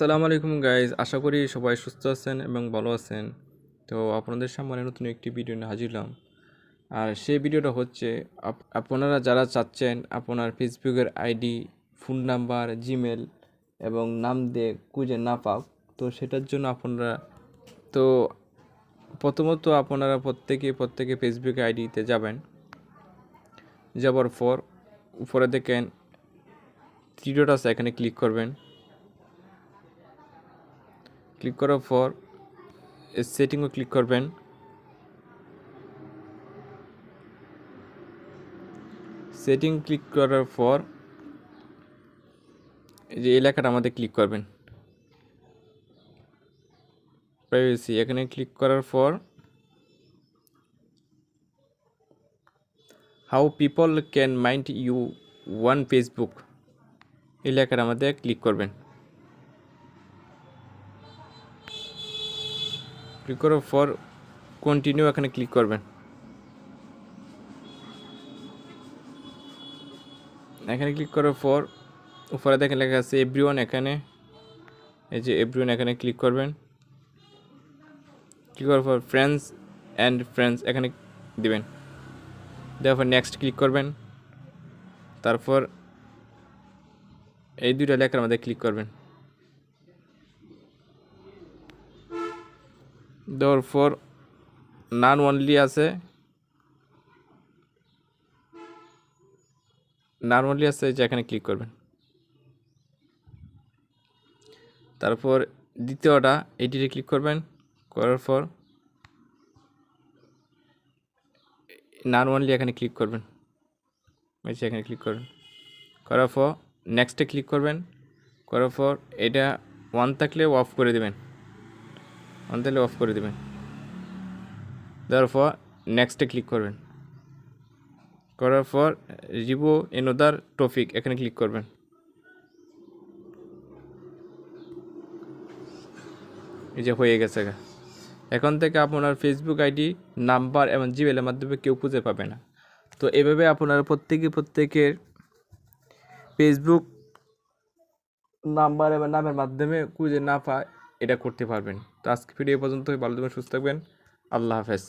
আসসালামু আলাইকুম গাইজ, আশা করি সবাই সুস্থ আছেন এবং ভালো আছেন। তো আপনাদের সামনে নতুন একটি ভিডিও নিয়ে হাজির হলাম। আর সেই ভিডিওটা হচ্ছে, আপ- আপনারা যারা চাচ্ছেন আপনার ফেসবুকের আইডি, ফোন নাম্বার, জিমেল এবং নাম দিয়ে খুঁজে না পাক, তো সেটার জন্য আপনারা, তো প্রথমত আপনারা প্রত্যেকে প্রত্যেকে ফেসবুক আইডিতে যাবেন। যাবার পর উপরে দেখেন থ্রি আছে এখানে ক্লিক করবেন। ক্লিক করার পর সেটিংও ক্লিক করবেন। সেটিং ক্লিক করার পর এই যে এলাকাটা আমাদের ক্লিক করবেন। প্রাইভেসি এখানে ক্লিক করার পর how people can mind you one Facebook এলাকার আমাদের ক্লিক করবেন। ক্লিক করার পর কন্টিনিউ এখানে ক্লিক করবেন। এখানে ক্লিক করার পর উপরে দেখেন লেখা আছে এভরিওয়ান এখানে। এই যে এভরিওয়ান এখানে ক্লিক করবেন। ক্লিক করার পর ফ্রেন্ডস অ্যান্ড ফ্রেন্ডস এখানে দিবেন। দেওয়ার পর নেক্সট ক্লিক করবেন। তারপর এই দুইটা লেখার মধ্যে ক্লিক করবেন। পর নান অনলি আছে। নান অনলি আছে যে এখানে ক্লিক করবেন। তারপর দ্বিতীয়টা এইটিতে ক্লিক করবেন। করার পর নান অনলি এখানে ক্লিক করবেন। যে এখানে ক্লিক করবেন। করার পর নেক্সটে ক্লিক করবেন। করার পর এটা ওয়ান থাকলে অফ করে দেবেন। অন তাহলে অফ করে দেবেন। দেওয়ার পর নেক্সটে ক্লিক করবেন। করার পর রিভো এনোদার টপিক এখানে ক্লিক করবেন। এই যে হয়ে গেছে। এখন থেকে আপনার ফেসবুক আইডি, নাম্বার এবং জিমেলের মাধ্যমে কেউ খুঁজে পাবে না। তো এভাবে আপনারা প্রত্যেকে প্রত্যেকের ফেসবুক নাম্বার এবং নামের মাধ্যমে খুঁজে না পায় এটা করতে পারবেন। তো আজকে ভিডিও পর্যন্ত ভালো থাকবেন সুস্থ থাকবেন। আল্লাহ হাফেজ।